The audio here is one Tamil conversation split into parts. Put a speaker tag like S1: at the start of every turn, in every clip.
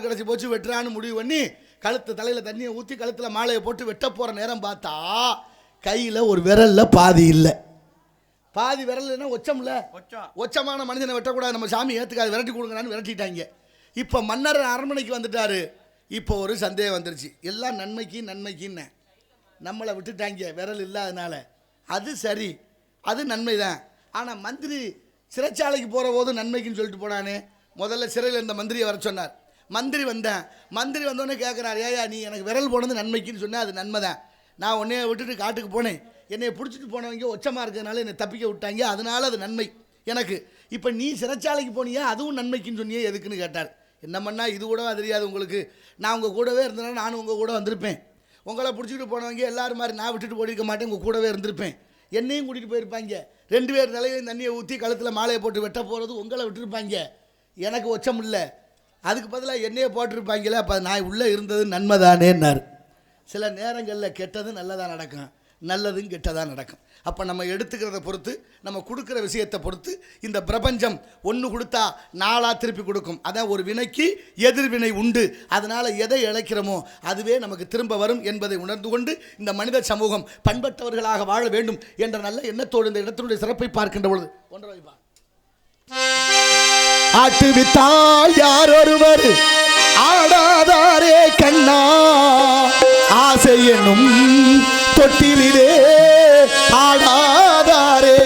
S1: கிடச்சி போச்சு வெட்டுறான்னு முடிவு பண்ணி கழுத்து தலையில் தண்ணியை ஊற்றி கழுத்தில் மாலையை போட்டு வெட்ட போகிற நேரம் பார்த்தா கையில் ஒரு விரல்ல பாதி இல்லை. பாதி விரல்னா ஒச்சம்ல? ஒச்சமான மனுஷனை வெட்டக்கூடாது. நம்ம சாமி ஏற்றுக்காது விரட்டி கொடுங்கன்னு விரட்டிட்டாங்க. இப்போ மன்னர் அரண்மனைக்கு வந்துட்டாரு. இப்போ ஒரு சந்தேகம் வந்துருச்சு. எல்லாம் நன்மைக்கு நன்மைக்குன்னு. நம்மளை விட்டுட்டாங்க. விரல் இல்லாதனால. அது சரி. அது நன்மை தான் ஆனால் மந்திரி சிறைச்சாலைக்கு போகிற போது நன்மைக்குன்னு சொல்லிட்டு போனானே. முதல்ல சிறையில் இருந்த மந்திரியை வர சொன்னார். மந்திரி வந்தேன். மந்திரி வந்தோடனே கேட்குறாரு ஏயா நீ எனக்கு விரல் போனது நன்மைக்குன்னு சொன்னேன் அது நன்மை தான் நான் உன்னைய விட்டுட்டு காட்டுக்கு போனேன். என்னை பிடிச்சிட்டு போனவங்க ஒச்சமாக இருக்கிறதுனால என்னை தப்பிக்க விட்டாங்க. அதனால அது நன்மை எனக்கு. இப்போ நீ சிறைச்சாலைக்கு போனியா? அதுவும் நன்மைக்குன்னு சொன்னியே எதுக்குன்னு கேட்டார். என்ன இது கூடவா தெரியாது உங்களுக்கு. நான் உங்கள் கூடவே இருந்தேன்னா நானும் உங்கள் கூட வந்திருப்பேன். உங்களை பிடிச்சிட்டு போனவங்க எல்லாரும் மாதிரி நான் விட்டுட்டு போயிருக்க மாட்டேன் உங்கள் கூடவே இருந்திருப்பேன். என்னையும் கூட்டிகிட்டு போயிருப்பாங்க. ரெண்டு பேர் தலையிலையும் தண்ணியை ஊற்றி கழுத்தில் மாலையை போட்டு வெட்ட போகிறது உங்களை விட்டுருப்பாங்க. எனக்கு ஒச்சம் இல்லை அதுக்கு பதிலாக என்னையே போட்டிருப்பாங்களே அப்போ நான் உள்ளே இருந்தது நன்மைதானேன்னார். சில நேரங்களில் கெட்டது நல்லதாக நடக்கும். நல்லதும் கெட்டதாக நடக்கும். அப்போ நம்ம எடுத்துக்கிறத பொறுத்து நம்ம கொடுக்குற விஷயத்தை பொறுத்து இந்த பிரபஞ்சம் ஒன்று கொடுத்தா நாளாக திருப்பி கொடுக்கும். அதான் ஒரு வினைக்கு எதிர்வினை உண்டு. அதனால் எதை இழைக்கிறோமோ அதுவே நமக்கு திரும்ப வரும் என்பதை உணர்ந்து கொண்டு இந்த மனித சமூகம் பண்பட்டவர்களாக வாழ வேண்டும் என்ற நல்ல எண்ணத்தோடு இந்த இடத்தினுடைய சிறப்பை பார்க்கின்ற பொழுது ஒன்றரை ஆட்டுவித்தால் யார் ஒருவர் ஆடாதாரே கண்ணா. ஆசை என்னும் தொட்டிலே ஆடாதாரே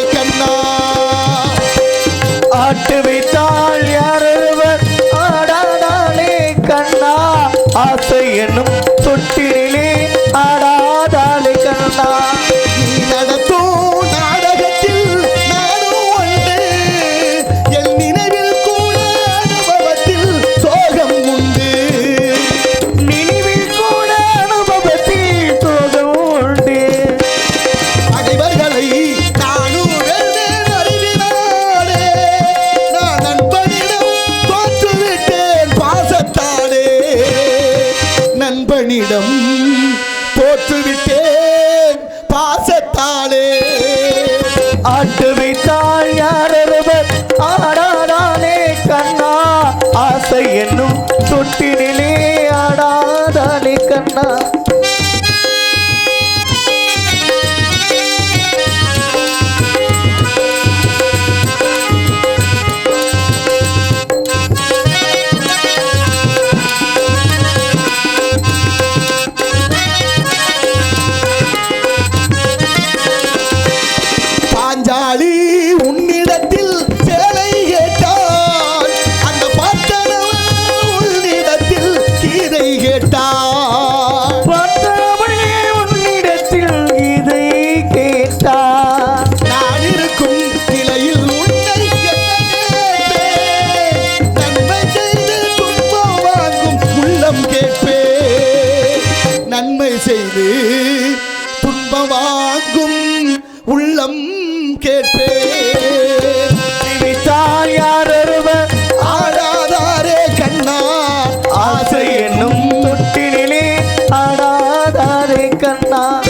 S1: ஆடாதாரே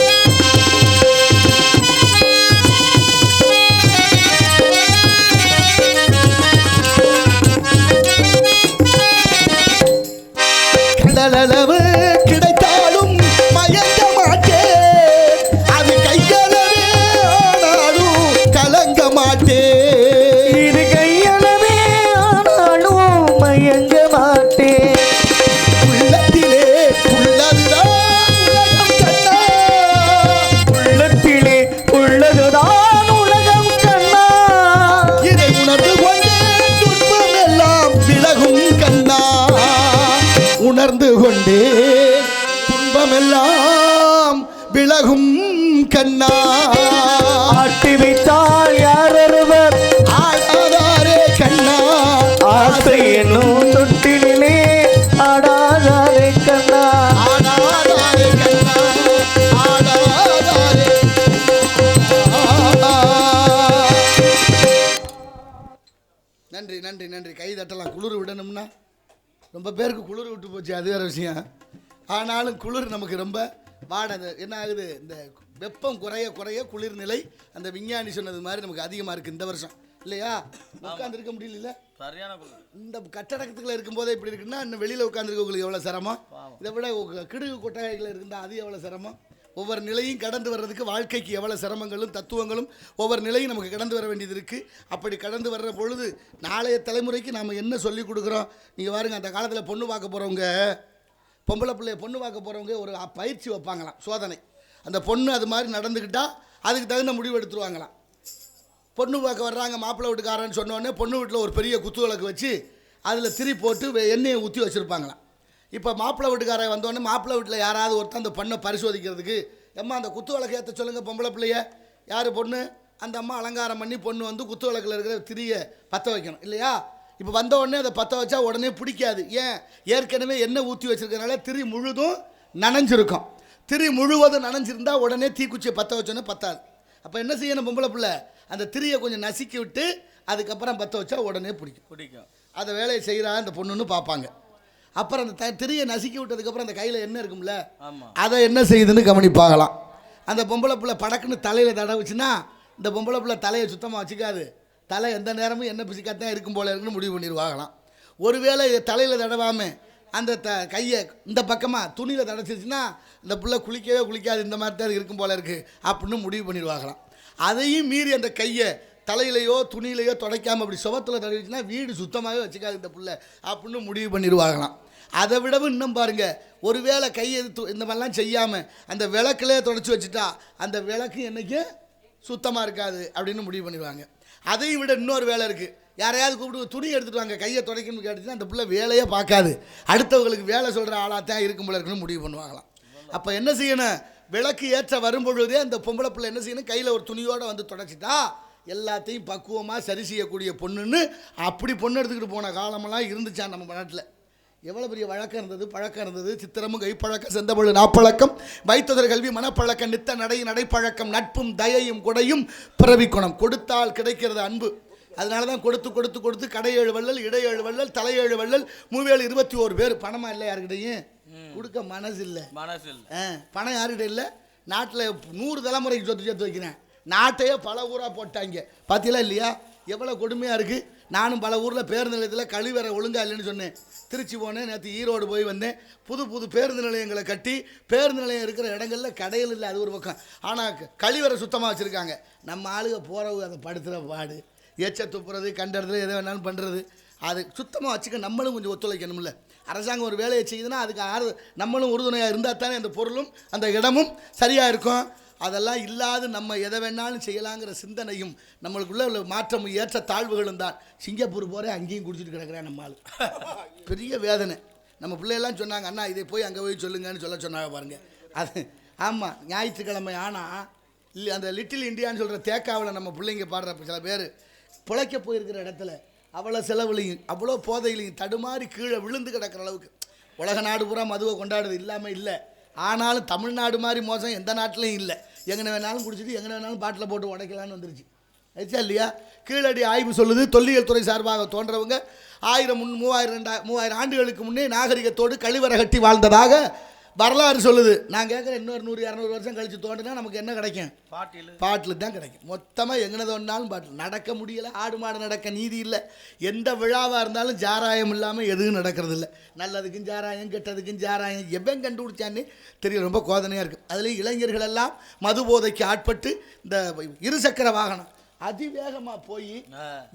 S1: உணர்ந்து கொண்டே துன்பமெல்லாம் விலகும் கண்ணா.
S2: ஆட்டி வைத்தால் யாரொருவர்?
S1: ஆடாதாரே கண்ணா.
S2: ஆசை என்னும் தொட்டிலே ஆடாதாரே கண்ணா.
S1: ஆடாதாரே கண்ணா. ஆடாதாரே நன்றி நன்றி நன்றி. கை தட்டலாம் குளிர் விடணும்னா ரொம்ப பேருக்கு குளிர் விட்டு போச்சு அது வேற விஷயம். ஆனாலும் குளிர் நமக்கு ரொம்ப வாடது என்ன ஆகுது? இந்த வெப்பம் குறைய குறைய குளிர் நிலை அந்த விஞ்ஞானி சொன்னது மாதிரி நமக்கு அதிகமாக இருக்குது இந்த வருஷம். இல்லையா? உட்கார்ந்து இருக்க முடியல
S3: சரியான
S1: இந்த கட்டடத்துக்குள்ள இருக்கும்போதே இப்படி இருக்குன்னா இன்னும் வெளியில் உட்காந்துருக்கவங்களுக்கு எவ்வளோ சிரமம். இதை விட கிடுகு கொட்டகைகள் இருந்தால் அது எவ்வளோ சிரமம்? ஒவ்வொரு நிலையும் கடந்து வர்றதுக்கு வாழ்க்கைக்கு எவ்வளோ சிரமங்களும் தத்துவங்களும் ஒவ்வொரு நிலையும் நமக்கு கடந்து வர வேண்டியது இருக்குது அப்படி கடந்து வர்ற பொழுது நாளைய தலைமுறைக்கு நாம் என்ன சொல்லி கொடுக்குறோம்? நீங்கள் பாருங்க அந்த காலத்தில் பொண்ணு பார்க்க போகிறவங்க பொம்பளை பிள்ளைய பொண்ணு பார்க்க போகிறவங்க ஒரு பயிற்சி வைப்பாங்களாம் சோதனை. அந்த பொண்ணு அது மாதிரி நடந்துக்கிட்டால் அதுக்கு தகுந்த முடிவு எடுத்துருவாங்களாம். பொண்ணு பார்க்க வர்றாங்க மாப்பிள்ளை வீட்டுக்காரன்னு சொன்னோடனே பொண்ணு வீட்டில் ஒரு பெரிய குத்து விளக்கு வச்சு அதில் திரி போட்டு வெ- எண்ணெயை ஊற்றி வச்சுருப்பாங்களாம். இப்போ மாப்பிள்ளை வீட்டுக்காரன் வந்தோடனே மாப்பிள்ளை வீட்டில் யாராவது ஒருத்தன் அந்த பொண்ணை பரிசோதிக்கிறதுக்கு எம்மா அந்த குத்து விளக்கு ஏற்ற சொல்லுங்கள் பொம்பளை பிள்ளைய. யார் பொண்ணு? அந்த அம்மா அலங்காரம் பண்ணி பொண்ணு வந்து குத்து விளக்கில் இருக்கிற திரியை பற்ற வைக்கணும். இல்லையா? இப்போ வந்த உடனே அதை பற்ற வச்சா உடனே பிடிக்காது. ஏன்? ஏற்கனவே எண்ணெய் ஊற்றி வச்சிருக்கனால திரி முழுதும் நனைஞ்சிருக்கும். திரி முழுவதும் நனைஞ்சிருந்தா உடனே தீக்குச்சியை பற்ற வச்சோன்னே பத்தாது. அப்போ என்ன செய்யணும் பொம்பளை பிள்ளை? அந்த திரியை கொஞ்சம் நசுக்கி விட்டு அதுக்கப்புறம் பற்ற வச்சா உடனே பிடிக்கும்.
S3: பிடிக்கும்.
S1: அந்த வேலையை செய்கிறா அந்த பொண்ணுன்னு பார்ப்பாங்க. அப்புறம் அந்த திரியை நசுக்கி விட்டதுக்கப்புறம் அந்த கையில் என்ன இருக்கும்ல அதை என்ன செய்யுதுன்னு கவனிப்பாகலாம் அந்த பொம்பளை பிள்ளை படக்குன்னு தலையில் தடவுச்சுன்னா இந்த பொம்பளை பிள்ளை தலையை சுத்தமாக வச்சுக்காது. தலை எந்த நேரமும் என்ன பிசிக்காத்தான் இருக்கும் போல இருக்குன்னு முடிவு பண்ணிடுவாங்களாம். ஒருவேளை தலையில் தடவாமல் அந்த த கையை இந்த பக்கமாக துணியில் தடச்சிருச்சுன்னா இந்த பிள்ளை குளிக்கவே குளிக்காது இந்த மாதிரி தான் இருக்கும் போல இருக்குது அப்படின்னு முடிவு பண்ணிடுவாங்களாம். அதையும் மீறி அந்த கையை தலையிலையோ துணியிலையோ துடைக்காமல் அப்படி சுபத்தில் தடவிச்சுன்னா வீடு சுத்தமாகவே வச்சுக்காது இந்த புள்ள. அப்படின்னு முடிவு பண்ணிடுவாங்களாம். அதை விடவும் இன்னும் பாருங்கள் ஒருவேளை கையை து- இந்த மாதிரிலாம் செய்யாமல் அந்த விளக்குலேயே தொடச்சி வச்சுட்டா அந்த விளக்கு என்றைக்கும் சுத்தமாக இருக்காது அப்படின்னு முடிவு பண்ணிடுவாங்க. அதையும் விட இன்னொரு வேலை இருக்குது யாரையாவது கூப்பிட்டு துணி எடுத்துகிட்டு வாங்க கையை துடைக்கணும்னு கேட்டுச்சுன்னா அந்த பிள்ளை வேலையே பார்க்காது. அடுத்தவங்களுக்கு வேலை சொல்கிற ஆளாக தான் இருக்கும் போல இருக்குன்னு முடிவு பண்ணுவாங்களாம். அப்போ என்ன செய்யணும்? விளக்கு ஏற்ற வரும்பொழுதே அந்த பொம்பளை பிள்ளை என்ன செய்யணும்? கையில் ஒரு துணியோடு வந்து தொடச்சிட்டா எல்லாத்தையும் பக்குவமாக சரி செய்யக்கூடிய பொண்ணுன்னு அப்படி பொண்ணு எடுத்துக்கிட்டு போன காலமெல்லாம் இருந்துச்சா நம்ம நாட்டில். எவ்வளோ பெரிய வழக்கம் இருந்தது பழக்கம் இருந்தது. சித்திரமும் கைப்பழக்கம் செந்தமிழ் நாப்பழக்கம். வைத்ததர் கல்வி மனப்பழக்கம் நித்த நடை நடைப்பழக்கம் நட்பும் தயையும் கொடையும் பிறவி குணம். கொடுத்தால் கிடைக்கிறது அன்பு. அதனால தான் கொடுத்து கொடுத்து கொடுத்து கடை ஏழு வள்ளல் இடை ஏழு வள்ளல் தலை ஏழு வள்ளல் மூவேழு இருபத்தி ஓரு பேர். பணமா இல்லை யாருக்கிட்டையும்? கொடுக்க மனசு இல்லை
S3: மனசு இல்லை
S1: பணம் யாருக்கிட்ட இல்லை? நாட்டில் நூறு தலைமுறைக்கு சொத்து சேர்த்து வைக்கிறேன். நாட்டையே பல ஊராக போட்டாங்க. பார்த்தீங்களா இல்லையா? எவ்வளோ கொடுமையாக இருக்குது நானும் பல ஊரில் பேருந்து நிலையத்தில் கழிவறை ஒழுங்கா இல்லைன்னு சொன்னேன். திருச்சி போனேன் நேற்று ஈரோடு போய் வந்தேன். புது புது பேருந்து நிலையங்களை கட்டி பேருந்து நிலையம் இருக்கிற இடங்களில் கடையில் இல்லை அது ஒரு பக்கம். ஆனால் கழிவறை சுத்தமாக வச்சுருக்காங்க. நம்ம ஆளுங்க போகிறவங்க அதை படுத்துகிற பாடு. எச்ச துப்புறது கண்டறது எதை வேணாலும் பண்ணுறது அது சுத்தமாக வச்சுக்க நம்மளும் கொஞ்சம் ஒத்துழைக்கணும்ல. அரசாங்கம் ஒரு வேலையை செய்யுதுன்னா அதுக்கு ஆறு நம்மளும் உறுதுணையாக இருந்தால் தானே அந்த பொருளும் அந்த இடமும் சரியாக இருக்கும். அதெல்லாம் இல்லாது நம்ம எதை வேணாலும் செய்யலாங்கிற சிந்தனையும் நம்மளுக்குள்ள உள்ள மாற்றமும் ஏற்ற தாழ்வுகளும் தான். சிங்கப்பூர் போகிறேன் அங்கேயும் குடிச்சிட்டு கிடக்குறேன் நம்மால் பெரிய வேதனை. நம்ம பிள்ளையெல்லாம் சொன்னாங்க அண்ணா இதை போய் அங்கே போய் சொல்லுங்கன்னு சொல்ல சொன்னாங்க பாருங்கள் அது ஆமாம் ஞாயிற்றுக்கிழமை ஆனால் இல்லை அந்த லிட்டில் இந்தியான்னு சொல்கிற தேக்காவில் நம்ம பிள்ளைங்க பாடுற சில பேர் பிழைக்க போயிருக்கிற இடத்துல அவ்வளோ செலவுலையும் அவ்வளோ போதையிலையும் தடுமாறி கீழே விழுந்து கிடக்கிற அளவுக்கு. உலக நாடு பூரா மதுவை கொண்டாடுறது இல்லாமல் இல்லை. ஆனாலும் தமிழ்நாடு மாதிரி மோசம் எந்த நாட்டிலையும் இல்லை. எங்கே வேணாலும் குடிச்சிட்டு எங்கே வேணாலும் பாட்டில் போட்டு உடைக்கலான்னு வந்துருச்சு. ஆச்சா இல்லையா? கீழடி ஆய்வு சொல்லுது தொல்லியல் துறை சார்பாக தோன்றவங்க ஆயிரம் முன் மூவாயிரம் ரெண்டா மூவாயிரம் ஆண்டுகளுக்கு முன்னே நாகரிகத்தோடு கழிவறை கட்டி வாழ்ந்ததாக வரலாறு சொல்லுது. நான் கேட்குறேன் இன்னொரு நூறு இரநூறு வருஷம் கழித்து தோண்டினா நமக்கு என்ன கிடைக்கும்?
S3: பாட்டில்.
S1: பாட்டில் தான் கிடைக்கும். மொத்தமாக எங்கனது ஒன்றாலும் பாட்டில். நடக்க முடியல ஆடு மாடு நடக்க நீதி இல்லை. எந்த விழாவாக இருந்தாலும் ஜாராயம் இல்லாமல் எதுவும் நடக்கிறது இல்லை நல்லதுக்கும் ஜாராயம் கெட்டதுக்கும் ஜாராயம். எவன் கண்டுபிடிச்சான்னு தெரியல ரொம்ப கோதனையாக இருக்குது அதுலேயும் இளைஞர்கள் எல்லாம் மது போதைக்கு ஆட்பட்டு இந்த இருசக்கர வாகனம் அதிவேகமாக போய்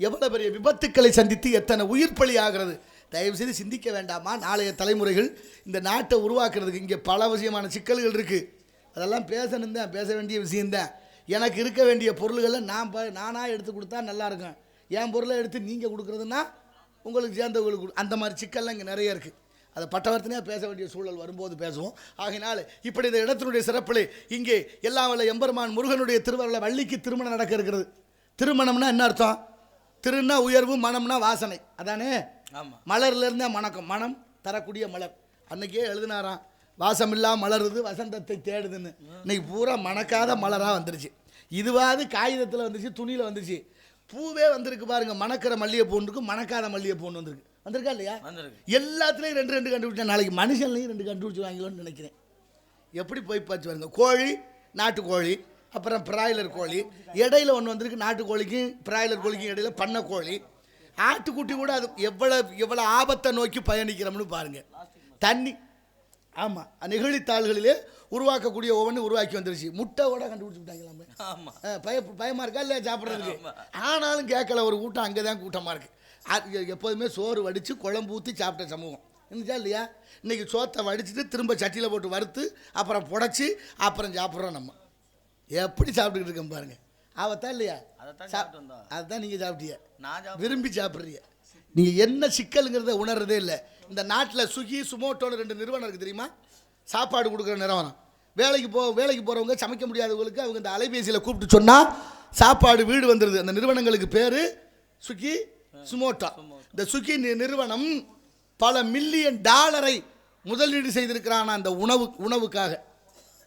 S1: எவ்வளோ பெரிய விபத்துக்களை சந்தித்து எத்தனை உயிர் பலி ஆகிறது? தயவுசெய்து சிந்திக்க வேண்டாமா? நாளைய தலைமுறைகள் இந்த நாட்டை உருவாக்குறதுக்கு இங்கே பல விஷயமான சிக்கல்கள் இருக்குது அதெல்லாம் பேசணும் தான் பேச வேண்டிய விஷயந்தான் எனக்கு இருக்க வேண்டிய பொருள்களை நான் ப நானாக எடுத்து கொடுத்தா நல்லா இருக்கும். என் பொருளை எடுத்து நீங்கள் கொடுக்குறதுன்னா உங்களுக்கு சேர்ந்தவங்களுக்கு கொடு- அந்த மாதிரி சிக்கல்லாம் இங்கே நிறைய இருக்குது அதை பட்டவர்த்தனையாக பேச வேண்டிய சூழல் வரும்போது பேசுவோம். ஆகினால் இப்படி இந்த இடத்தினுடைய சிறப்பில் இங்கே எல்லா வல்ல எம்பெருமான் முருகனுடைய திருவருளை வள்ளிக்கு திருமணம் நடக்க இருக்கிறது. திருமணம்னா என்ன அர்த்தம்? திருன்னா உயர்வு மனம்னா வாசனை. அதானே?
S3: ஆமா.
S1: மலர்ல இருந்தே மணக்கம். மனம் தரக்கூடிய மலர். அன்னைக்கே எழுதினாராம் வாசமில்லா மலருது வசந்தத்தை தேடுதுன்னு. இன்னைக்கு பூரா மணக்காத மலராக வந்துருச்சு. இதுவாது காகிதத்தில் வந்துச்சு துணியில் வந்துச்சு பூவே வந்திருக்கு பாருங்க மணக்கிற மல்லிகைப்பூ இருக்கு மணக்காத மல்லிகைப்பூ ஒன்று வந்திருக்கு. வந்திருக்கா இல்லையா?
S3: வந்திருக்கு.
S1: எல்லாத்துலேயும் ரெண்டு ரெண்டு கண்டுபிடிச்சேன். நாளைக்கு மனுஷன்லையும் ரெண்டு கண்டுபிடிச்சிருவாங்களோன்னு நினைக்கிறேன். எப்படி போய் பார்த்து பாருங்க. கோழி நாட்டுக்கோழி அப்புறம் பிராய்லர் கோழி. இடையில ஒன்று வந்திருக்கு நாட்டுக்கோழிக்கும் பிராய்லர் கோழிக்கும் இடையில பண்ணை கோழி. ஆட்டுக்குட்டி கூட அது எவ்வளவு எவ்வளோ ஆபத்தை நோக்கி பயணிக்கிறோம்னு பாருங்க. தண்ணி ஆமாம் நெகிழித்தாள்களிலே உருவாக்கக்கூடிய ஒவ்வொன்று உருவாக்கி வந்துருச்சு. முட்டை கூட கண்டுபிடிச்சு விட்டாங்களாமே
S3: ஆமா.
S1: அஹ் பய பயமா இருக்கா இல்லையா சாப்பிட்றதுக்கு? ஆனாலும் கேட்கல ஒரு கூட்டம் அங்கே தான் கூட்டமாக இருக்கு. அது எ- எப்போதுமே சோறு வடித்து குழம்பு ஊற்றி சாப்பிட்ட சமூகம். இருந்துச்சா இல்லையா? இன்னைக்கு சோத்தை வடிச்சிட்டு திரும்ப சட்டியில் போட்டு வறுத்து அப்புறம் புடைச்சி அப்புறம் சாப்பிட்றோம் நம்ம. எப்படி சாப்பிட்டுக்கிட்டு இருக்கோம் பாருங்க. ஆபத்தா இல்லையா?
S3: அதைத்தான் சாப்பிட்டு வந்தோம்.
S1: அதுதான் நீங்கள் சாப்பிட்டீங்க
S3: நான்.
S1: விரும்பி சாப்பிட்றீங்க. நீங்கள் என்ன சிக்கலுங்கிறத உணர்றதே இல்லை. இந்த நாட்டில் சுகி சுமோட்டோன்னு ரெண்டு நிறுவனம் இருக்குது தெரியுமா? சாப்பாடு கொடுக்குற நிறுவனம். வேலைக்கு போ வேலைக்கு போகிறவங்க சமைக்க முடியாதவங்களுக்கு அவங்க இந்த அலைபேசியில் கூப்பிட்டு சொன்னால் சாப்பாடு வீடு வந்துடுது அந்த நிறுவனங்களுக்கு பேர் சுகி சுமோட்டோ. இந்த சுகி நிறுவனம் பல மில்லியன் டாலரை முதலீடு செய்திருக்கிறான் அந்த உணவு உணவுக்காக.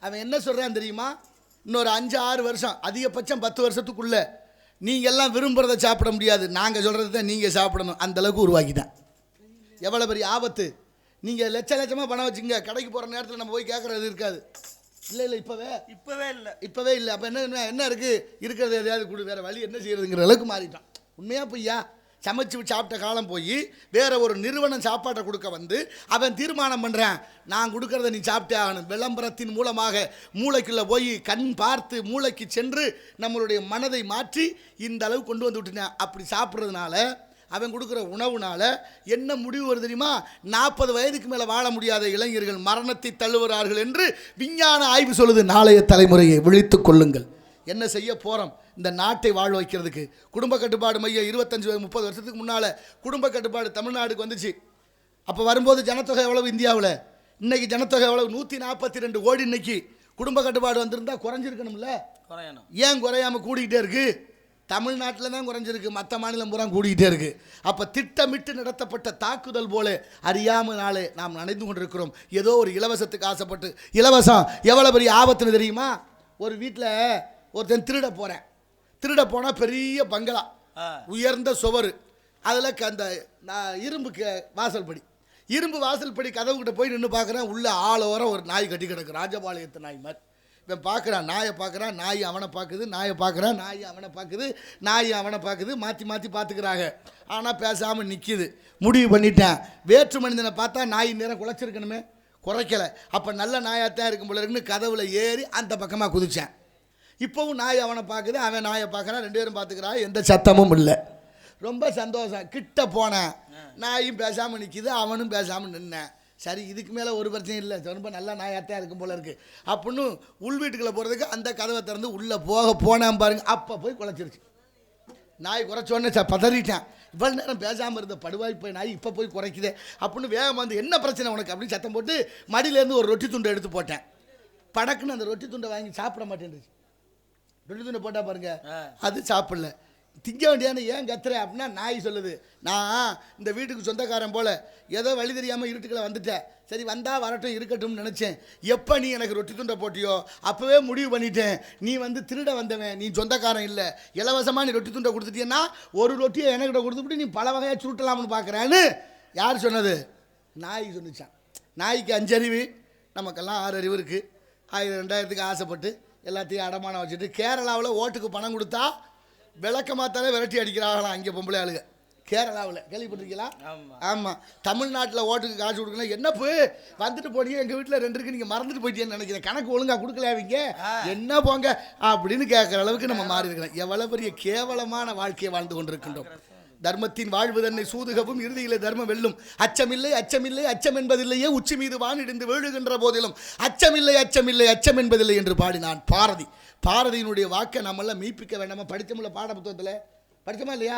S1: அவன் என்ன சொல்கிறான் தெரியுமா? இன்னொரு அஞ்சு ஆறு வருஷம் அதிகபட்சம் பத்து வருஷத்துக்குள்ள நீங்க எல்லாம் விரும்புறதை சாப்பிட முடியாது. நாங்கள் சொல்கிறது தான் நீங்கள் சாப்பிடணும். அந்த அளவுக்கு உருவாக்கிட்டேன். எவ்வளோ பெரிய ஆபத்து. நீங்கள் லட்ச லட்சமாக பணம் வச்சுங்க. கடைக்கு போகிற நேரத்தில் நம்ம போய் கேட்குறது இருக்காது. இல்லை இல்லை இப்போவே.
S3: இப்பவே இல்ல.
S1: இப்போவே இல்லை. அப்போ என்ன என்ன- இருக்குது இருக்கிறது எதையாவது கொடு. வேறு வழி என்ன செய்யறதுங்கிற அளவுக்கு மாறிட்டான். உண்மையா பொய்யா? சமைச்சு சாப்பிட்ட காலம் போய் வேற ஒரு நிறுவனம் சாப்பாட்டை கொடுக்க வந்து அவன் தீர்மானம் பண்ணுறேன் நான் கொடுக்கறத நீ சாப்பிட்டே ஆகணும். விளம்பரத்தின் மூலமாக மூளைக்குள்ளே போய் கண் பார்த்து மூளைக்கு சென்று நம்மளுடைய மனதை மாற்றி இந்த அளவு கொண்டு வந்து விட்டுனேன் அப்படி சாப்பிட்றதுனால அவன் கொடுக்குற உணவுனால் என்ன முடிவு வருது தெரியுமா? நாற்பது வயதுக்கு மேலே வாழ முடியாத இளைஞர்கள் மரணத்தை தள்ளுகிறார்கள் என்று விஞ்ஞான ஆய்வு சொல்லுது. நாளைய தலைமுறையை விழித்துக் கொள்ளுங்கள். என்ன செய்ய போகிறோம் இந்த நாட்டை வாழ வைக்கிறதுக்கு. குடும்ப கட்டுப்பாடு மையம் இருபத்தஞ்சு முப்பது வருஷத்துக்கு முன்னால் குடும்ப கட்டுப்பாடு தமிழ்நாடுக்கு வந்துச்சு. அப்போ வரும்போது ஜனத்தொகை எவ்வளவு இந்தியாவில்? இன்னைக்கு ஜனத்தொகை எவ்வளவு? நூற்றி நாற்பத்தி ரெண்டு கோடி இன்னைக்கு குடும்ப கட்டுப்பாடு வந்திருந்தா குறைஞ்சிருக்கணும்ல?
S3: குறையணும்.
S1: ஏன் குறையாம கூடிக்கிட்டே இருக்கு? தமிழ்நாட்டில் தான் குறைஞ்சிருக்கு மற்ற மாநிலம் பூரா கூடிக்கிட்டே இருக்கு. அப்போ திட்டமிட்டு நடத்தப்பட்ட தாக்குதல் போல அறியாமனாலே நாம் நடந்து கொண்டிருக்கிறோம். ஏதோ ஒரு இலவசத்துக்கு ஆசைப்பட்டு இலவசம் எவ்வளோ பெரிய ஆபத்துன்னு தெரியுமா? ஒரு வீட்டில் ஒருத்தன் திருட போகிறேன் திருட போனால் பெரிய பங்களா. உயர்ந்த சுவர். அதில் அந்த நான் இரும்பு க- வாசல் படி. இரும்பு வாசல் படி கதவு கிட்ட போய் நின்று பார்க்குறேன் உள்ள ஆளோரம் ஒரு நாய் கட்டி கிடக்கு. ராஜபாளையத்து நாய் மாதிரி. இவன் பார்க்குறான் நாயை பார்க்குறான் நாய் அவனை பார்க்குது நாயை பார்க்குறான் நாய் அவனை பார்க்குது நாய் அவனை பார்க்குது மாற்றி மாற்றி பார்த்துக்கிறாங்க ஆனால் பேசாமல் நிற்கிது முடிவு பண்ணிட்டேன். வேற்று மனிதனை பார்த்தா நாய் நேரம் குலைச்சிருக்கணுமே. குறைக்கல. அப்போ நல்ல நாயாத்தான் இருக்கும் போல இருக்குன்னு கதவுல ஏறி அந்த பக்கமாக குதிச்சேன். இப்போவும் நாய் அவனை பார்க்குது அவன் நாயை பார்க்குறான் ரெண்டு பேரும் பார்த்துக்கிறான் எந்த சத்தமும் இல்லை. ரொம்ப சந்தோஷம். கிட்ட போனேன். நாயும் பேசாமல் நிற்கிது அவனும் பேசாமல் நின்னேன் சரி இதுக்கு மேலே ஒரு பிரச்சனையும் இல்லை. ரொம்ப நல்ல நாயாத்தான் இருக்கும் போல இருக்கு. அப்படின்னு உள் வீட்டுக்குள்ளே போகிறதுக்கு அந்த கதவை திறந்து உள்ளே போக போனேன் பாருங்க. அப்போ போய் குலைச்சிருச்சு நாய் குறைச்சோடனே ச பதறிட்டேன். இவ்வளோ நேரம் பேசாமல் இருந்த படுவாய் போய் நாய் இப்போ போய் குறைக்குதே. அப்படின்னு வேகம் வந்து என்ன பிரச்சனை உனக்கு? அப்படின்னு சத்தம் போட்டு மடியிலேருந்து ஒரு ரொட்டி துண்டை எடுத்து போட்டேன். படக்குன்னு அந்த ரொட்டி துண்டை வாங்கி சாப்பிட மாட்டேன்ருச்சு துண்டை போட்டால் பாருங்க. அது சாப்பிடல. திங்க வேண்டியானு ஏன் கத்துற அப்படின்னா நாய் சொல்லுது. நான் இந்த வீட்டுக்கு சொந்தக்காரன் போல ஏதோ வழி தெரியாமல் இருட்டுக்குள்ள வந்துட்டேன். சரி வந்தா வரட்டும் இருக்கட்டும்னு நினச்சேன். எப்போ நீ எனக்கு ரொட்டி துண்டை போட்டியோ அப்போவே முடிவு பண்ணிட்டேன். நீ வந்து திருட வந்தவன் நீ சொந்தக்காரன் இல்லை. இலவசமாக நீ ரொட்டி துண்டை கொடுத்துட்டியன்னா ஒரு ரொட்டியை எனக்கிட்ட கொடுத்துட்டு நீ பல வகையாக சுருட்டலாம்னு பார்க்குறேன்னு யார் சொன்னது? நாய் சொன்னிச்சான் நாய்க்கு அஞ்சறிவு. நமக்கெல்லாம் ஆறு அறிவு இருக்குது ஆயிரம் ரெண்டாயிரத்துக்கு ஆசைப்பட்டு எல்லாத்தையும் அடமானம் வச்சுட்டு கேரளாவில் ஓட்டுக்கு பணம் கொடுத்தா விளக்க மாத்தாலே விரட்டி அடிக்கிறாங்களாம் அங்கே பொம்பளை ஆளுங்க. கேரளாவில். கேள்விப்பட்டிருக்கீங்களா?
S3: ஆமா.
S1: ஆமாம் தமிழ்நாட்டில் ஓட்டுக்கு காசு கொடுக்கணும். என்ன போய் வந்துட்டு போனீங்க எங்கள் வீட்டில் ரெண்டு இருக்கு நீங்கள் மறந்துட்டு போயிட்டீங்கன்னு நினைக்கிறேன். கணக்கு ஒழுங்கா கொடுக்கல அவங்க
S3: ஆ.
S1: என்ன போங்க? அப்படின்னு கேட்குற அளவுக்கு நம்ம மாறி இருக்கிறோம் எவ்வளோ பெரிய கேவலமான வாழ்க்கையை வாழ்ந்து கொண்டிருக்கின்றோம். தர்மத்தின் வாழ்வு தன்னை சூதுகவும் இறுதியிலே தர்மம் வெல்லும். அச்சமில்லை அச்சமில்லை அச்சம் என்பதில்லையே உச்சி மீது வானிடிந்து வேழுகின்ற போதிலும். அச்சமில்லை அச்சமில்லை அச்சம் என்பதில்லை என்று பாடினான் பாரதி. பாரதியினுடைய வாக்கை நம்மெல்லாம் மீப்பிக்க வேண்டாமா? படித்தமுள்ள பாட புத்தகத்தில் படிச்சோமா இல்லையா.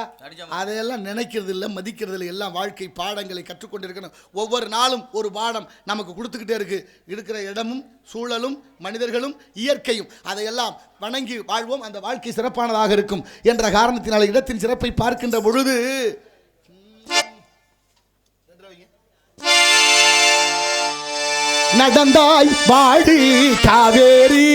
S1: அதையெல்லாம் நினைக்கிறது இல்லை மதிக்கிறது இல்லை எல்லாம் வாழ்க்கை பாடங்களை கற்றுக்கொண்டிருக்கணும் ஒவ்வொரு நாளும் ஒரு பாடம் நமக்கு கொடுத்துக்கிட்டே இருக்கு இருக்கிற இடமும் சூழலும் மனிதர்களும் இயற்கையும் அதையெல்லாம் வணங்கி வாழ்வோம் அந்த வாழ்க்கை சிறப்பானதாக இருக்கும் என்ற காரணத்தினால் இடத்தின் சிறப்பை பார்க்கின்ற பொழுது நடந்தாய் வாடி காவேரி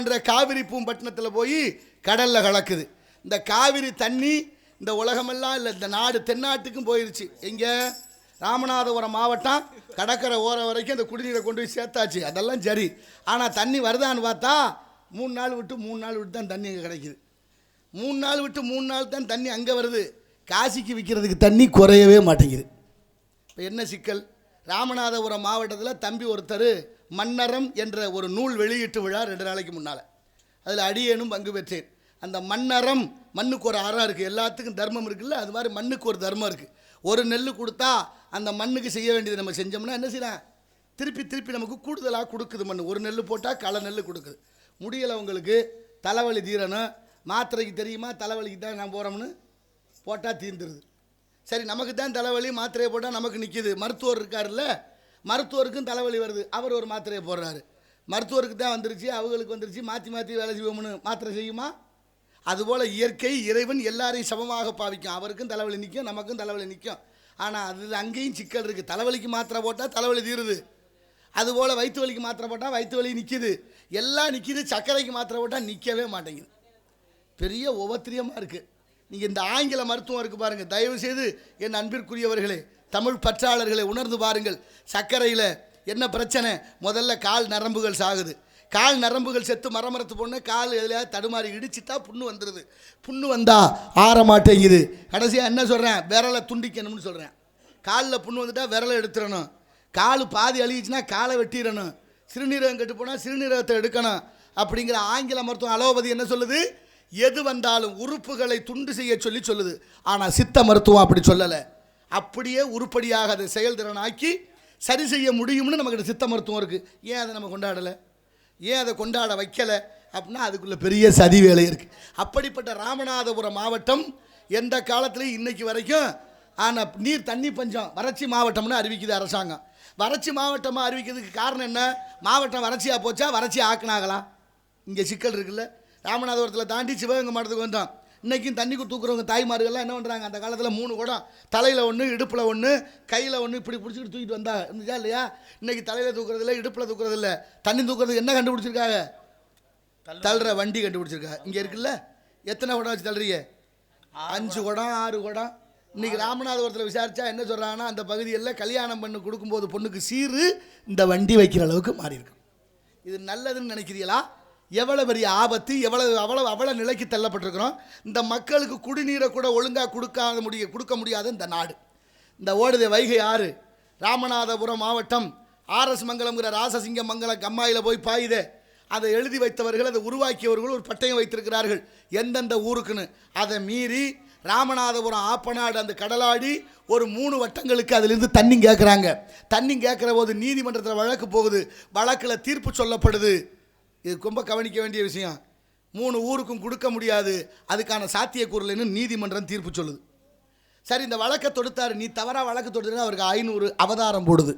S1: என்ற காவிரி பூம்பட்டினத்தில் போய் கடலில் கலக்குது. இந்த காவிரி தண்ணி இந்த உலகமெல்லாம் இல்லை இந்த நாடு தென்னாட்டுக்கும் போயிடுச்சு எங்கே? ராமநாதபுரம் மாவட்டம் கடற்கரை ஓரம் வரைக்கும் அந்த குடிநீரை கொண்டு போய் சேர்த்தாச்சு. அதெல்லாம் சரி. ஆனால் தண்ணி வருதான்னு பார்த்தா மூணு நாள் விட்டு மூணு நாள் விட்டு தான் தண்ணி அங்கே கிடைக்குது. மூணு நாள் விட்டு மூணு நாள் தான் தண்ணி அங்கே வருது. காசிக்கு விற்கிறதுக்கு தண்ணி குறையவே மாட்டேங்குது. இப்போ என்ன சிக்கல்? ராமநாதபுரம் மாவட்டத்தில் தம்பி ஒருத்தர் மன்னரம் என்ற ஒரு நூல் வெளியீட்டு விழா ரெண்டு நாளைக்கு முன்னால். அதில் அடியேனும் பங்கு பெற்றேன். அந்த மன்னரம் மண்ணுக்கு ஒரு அறம் இருக்குது எல்லாத்துக்கும் தர்மம் இருக்குல்ல? அது மாதிரி மண்ணுக்கு ஒரு தர்மம் இருக்குது ஒரு நெல் கொடுத்தா அந்த மண்ணுக்கு செய்ய வேண்டியது நம்ம செஞ்சோம்னா என்ன செய்யலாம்? திருப்பி திருப்பி நமக்கு கூடுதலாக கொடுக்குது மண் ஒரு நெல் போட்டால் களை நெல் கொடுக்குது. முடியலை உங்களுக்கு தலைவலி தீரணும். மாத்திரைக்கு தெரியுமா? தலைவலிக்கு தான் நான் போகிறோம்னு போட்டால் தீர்ந்துருது சரி நமக்கு தான் தலைவலி மாத்திரையை போட்டால் நமக்கு நிற்கிது மருத்துவர் இருக்காருல்ல? மருத்துவருக்கும் தலைவலி வருது. அவர் ஒரு மாத்திரையை போடுறாரு. மருத்துவருக்கு தான் வந்துருச்சு அவங்களுக்கு வந்துருச்சு. மாற்றி மாற்றி வேலை செய்வோம்னு மாத்திரை செய்யுமா? அதுபோல் இயற்கை இறைவன் எல்லாரையும் சமமாக பாவிக்கும். அவருக்கும் தலைவலி நிற்கும் நமக்கும் தலைவலி நிற்கும் ஆனால் அதில் அங்கேயும் சிக்கல் இருக்குது தலைவலிக்கு மாத்திரை போட்டால் தலைவலி தீருது. அதுபோல் வயிற்று வலிக்கு மாத்திரை போட்டால் வயிற்று வலி நிற்கிது எல்லாம் நிற்கிது சர்க்கரைக்கு மாத்திரை போட்டால் நிற்கவே மாட்டேங்குது. பெரிய உபத்திரியமாக இருக்குது நீங்கள் இந்த ஆங்கில மருத்துவம் இருக்குது பாருங்கள் தயவு செய்து என் அன்பிற்குரியவர்களே தமிழ் பற்றாளர்களை உணர்ந்து பாருங்கள். சர்க்கரையில் என்ன பிரச்சனை? முதல்ல கால் நரம்புகள் சாகுது. கால் நரம்புகள் செத்து மரமரத்து போன கால் எதுலையாவது தடுமாறி இடிச்சுட்டா புண்ணு வந்துடுது புண்ணு வந்தால் ஆற மாட்டேங்குது. கடைசியாக என்ன சொல்கிறேன் விரலை துண்டிக்கணும்னு சொல்கிறேன் காலில் புண்ணு வந்துட்டா விரலை எடுத்துடணும். கால் பாதி அழுகிச்சுன்னா காலை வெட்டிடணும். சிறுநீரகம் கெட்டு போனால் சிறுநீரகத்தை எடுக்கணும். அப்படிங்கிற ஆங்கில மருத்துவம் அலோபதி என்ன சொல்லுது? எது வந்தாலும் உறுப்புகளை துண்டு செய்ய சொல்லி சொல்லுது. ஆனால் சித்த மருத்துவம் அப்படி சொல்லலை. அப்படியே உருப்படியாக அதை செயல்திறனாக்கி சரி செய்ய முடியும்னு நமக்கு சித்த மருத்துவம் இருக்குது ஏன் அதை நம்ம கொண்டாடலை? ஏன் அதை கொண்டாட வைக்கலை? அப்படின்னா அதுக்குள்ள பெரிய சதி வேலை இருக்குது அப்படிப்பட்ட ராமநாதபுரம் மாவட்டம் எந்த காலத்துலையும் இன்றைக்கு வரைக்கும் ஆனால் நீர் தண்ணி பஞ்சம் வறட்சி மாவட்டம்னு அறிவிக்குது அரசாங்கம். வறட்சி மாவட்டமாக அறிவிக்கிறதுக்கு காரணம் என்ன? மாவட்டம் வறட்சியாக போச்சா? வறட்சி ஆக்கினாகலாம் இங்கே சிக்கல் இருக்குல்ல. ராமநாதபுரத்தில் தாண்டி சிவகங்கை மாவட்டத்துக்கு வந்தோம். இன்றைக்கும் தண்ணிக்கு தூக்குறவங்க தாய்மார்கள்லாம் என்ன பண்ணுறாங்க அந்த காலத்தில் மூணு குடம் தலையில் ஒன்று இடுப்பில் ஒன்று கையில் ஒன்று இப்படி பிடிச்சிட்டு தூக்கிட்டு வந்தா. இருந்துச்சா இல்லையா? இன்றைக்கி தலையில் தூக்குறதில்ல இடுப்பில் தூக்குறதில்ல தண்ணி தூக்குறதுக்கு என்ன கண்டுபிடிச்சிருக்காங்க? தள்ளுற வண்டி கண்டுபிடிச்சிருக்காங்க இங்கே இருக்குல்ல? எத்தனை குடம் வச்சு தள்ளுறீங்க? அஞ்சு குடம். ஆறு குடம். இன்னைக்கு ராமநாதபுரத்தில் விசாரிச்சா என்ன சொல்கிறாங்கன்னா அந்த பகுதியில் கல்யாணம் பண்ணி கொடுக்கும்போது பொண்ணுக்கு சீரு இந்த வண்டி வைக்கிற அளவுக்கு மாறி இருக்கு. இது நல்லதுன்னு நினைக்கிறீங்களா? எவ்வளோ பெரிய ஆபத்து எவ்வளவு அவ்வளோ அவ்வளோ நிலைக்கு தள்ளப்பட்டிருக்கிறோம். இந்த மக்களுக்கு குடிநீரை கூட ஒழுங்காக கொடுக்காத முடிய கொடுக்க முடியாத இந்த நாடு. இந்த ஓடுதே வைகை ஆறு ராமநாதபுரம் மாவட்டம் ஆர்எஸ் மங்கலம்ங்கிற ராசசிங்க மங்கலம் கம்மாயில் போய் பாயுதே. அதை எழுதி வைத்தவர்கள் அதை உருவாக்கியவர்கள் ஒரு பட்டயம் வைத்திருக்கிறார்கள். எந்தெந்த ஊருக்குன்னு. அதை மீறி ராமநாதபுரம் ஆப்பநாடு அந்த கடலாடி ஒரு மூணு வட்டங்களுக்கு அதிலிருந்து தண்ணி கேட்குறாங்க தண்ணி கேட்குற போது நீதிமன்றத்தில் வழக்கு போகுது. வழக்கில் தீர்ப்பு சொல்லப்படுது. இது ரொம்ப கவனிக்க வேண்டிய விஷயம். மூணு ஊருக்கும் கொடுக்க முடியாது. அதுக்கான சாத்தியக்கூறலைன்னு நீதிமன்றம் தீர்ப்பு சொல்லுது. சரி இந்த வழக்கை தொடுத்தார். நீ தவறாக வழக்கு தொடுத்தா அவருக்கு ஐநூறு அவதாரம் போடுது.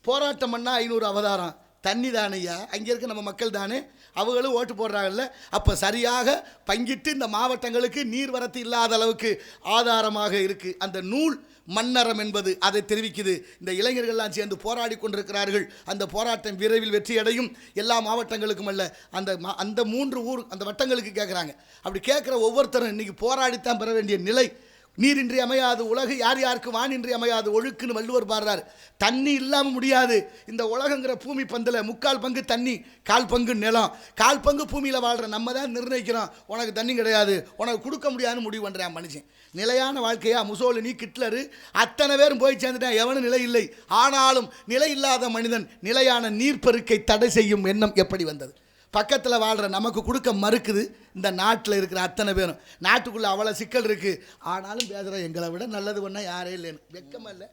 S1: போராட்டம் பண்ணால் ஐநூறு அவதாரம். தண்ணி தானையா அங்கே இருக்க நம்ம மக்கள் தானே? அவங்களும் ஓட்டு போடுறாங்கல்ல. அப்போ சரியாக பங்கிட்டு இந்த மாவட்டங்களுக்கு நீர்வரத்து இல்லாத அளவுக்கு ஆதாரமாக இருக்குது அந்த நூல் மன்னரம் என்பது அதை தெரிவிக்குது. இந்த இளைஞர்கள்லாம் சேர்ந்து போராடி கொண்டிருக்கிறார்கள். அந்த போராட்டம் விரைவில் வெற்றியடையும் எல்லா மாவட்டங்களுக்கும் அல்ல. அந்த மா- அந்த மூன்று ஊர் அந்த வட்டங்களுக்கு கேட்குறாங்க அப்படி கேட்குற ஒவ்வொருத்தரும் இன்றைக்கி போராடித்தான் பெற வேண்டிய நிலை நீரின்றி அமையாது உலகு யார் யாருக்கு வானின்றி அமையாது ஒழுக்குன்னு வள்ளுவர் பாடுறார். தண்ணி இல்லாமல் முடியாது. இந்த உலகங்கிற பூமி பந்தில் முக்கால் பங்கு தண்ணி கால் பங்கு நிலம். கால் பங்கு பூமியில் வாழ்கிற நம்ம தான் நிர்ணயிக்கிறோம். உனக்கு தண்ணி கிடையாது உனக்கு கொடுக்க முடியாதுன்னு முடிவு பண்ணுறேன் மனுஷன். நிலையான வாழ்க்கையா முசோலினி கிட்லரு அத்தனை பேரும் போய் சேர்ந்துட்டேன். எவனும் நிலை இல்லை. ஆனாலும் நிலை இல்லாத மனிதன் நிலையான நீர்ப்பெருக்கை தடை செய்யும் எண்ணம் எப்படி வந்தது? பக்கத்தில் வாழ்கிற நமக்கு கொடுக்க மறுக்குது. இந்த நாட்டில் இருக்கிற அத்தனை பேரும். நாட்டுக்குள்ளே அவ்வளோ சிக்கல் இருக்குது ஆனாலும் பேசுகிறோம் எங்களை விட நல்லது பண்ணால் யாரே இல்லைன்னு. வெக்கமாக இல்லை.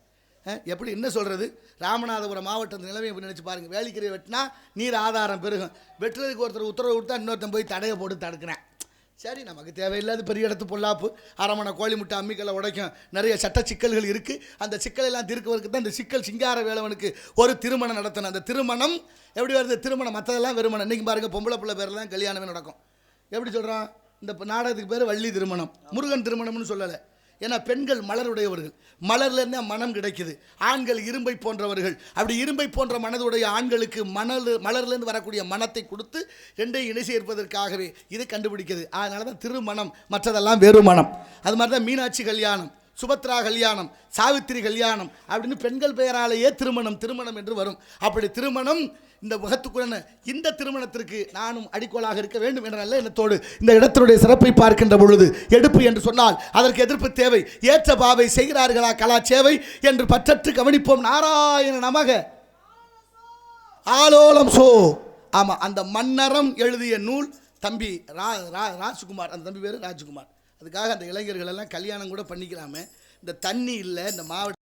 S1: எப்படி என்ன சொல்கிறது ராமநாதபுரம் மாவட்டத்து நிலைமை எப்படி நினச்சி பாருங்கள் வேலிக்கரை வெட்டினா நீர் ஆதாரம் பெருகும். வெட்டுறதுக்கு ஒருத்தர் உத்தரவு கொடுத்தா இன்னொருத்தன் போய் தடையை போட்டு தடுக்கிறேன். சரி நமக்கு தேவையில்லாத பெரிய இடத்து பொல்லாப்பு அரமணை கோழி முட்டை அம்மிக்கலை உடைக்கும். நிறைய சட்ட சிக்கல்கள் இருக்குது அந்த சிக்கலெல்லாம் தீர்க்கவருக்கு தான் இந்த சிக்கல் சிங்கார வேலவனுக்கு ஒரு திருமணம் நடத்தணும். அந்த திருமணம் எப்படி வருது? திருமணம் மற்றதெல்லாம் வெறுமணம். இன்றைக்கி பாருங்கள் பொம்பளை பிள்ளை பேரில் தான் கல்யாணமே நடக்கும். எப்படி சொல்கிறான் இந்த நாடகத்துக்கு பேர் வள்ளி திருமணம். முருகன் திருமணம்னு சொல்லலை. ஏன்னா பெண்கள் மலருடையவர்கள். மலர்ல என்ன மனம் கிடைக்குது? ஆண்கள் இரும்பை போன்றவர்கள். அப்படி இரும்பை போன்ற மனதுடைய ஆண்களுக்கு மணல் மலர்லேருந்து வரக்கூடிய மனத்தை கொடுத்து ரெண்டையும் இணை சேர்ப்பதற்காகவே இது கண்டுபிடிக்குது அதனால தான் திருமணம் மற்றதெல்லாம் வெறும் மனம். அது மாதிரி தான் மீனாட்சி கல்யாணம் சுபத்ரா கல்யாணம் சாவித்திரி கல்யாணம் அப்படின்னு பெண்கள் பெயராலேயே திருமணம் திருமணம் என்று வரும். அப்படி திருமணம் இந்த முகத்துக்குள்ள இந்த திருமணத்திற்கு நானும் அடிக்கோலாக இருக்க வேண்டும் என்ற நல்ல எண்ணத்தோடு இந்த இடத்தினுடைய சிறப்பை பார்க்கின்ற பொழுது எடுப்பு என்று சொன்னால் அதற்கு எதிர்ப்பு தேவை. ஏற்ற பாவை செய்கிறார்களா கலா சேவை என்று பற்றற்று கவனிப்போம். நாராயண நமக. ஆலோலம் சோ. ஆமாம் அந்த மன்னரம் எழுதிய நூல் தம்பி ரா ரா ராஜ்குமார். அந்த தம்பி பேர் ராஜ்குமார். அதுக்காக அந்த இளைஞர்கள் எல்லாம் கல்யாணம் கூட பண்ணிக்கலாமே. இந்த தண்ணி இல்லை இந்த மாவட்ட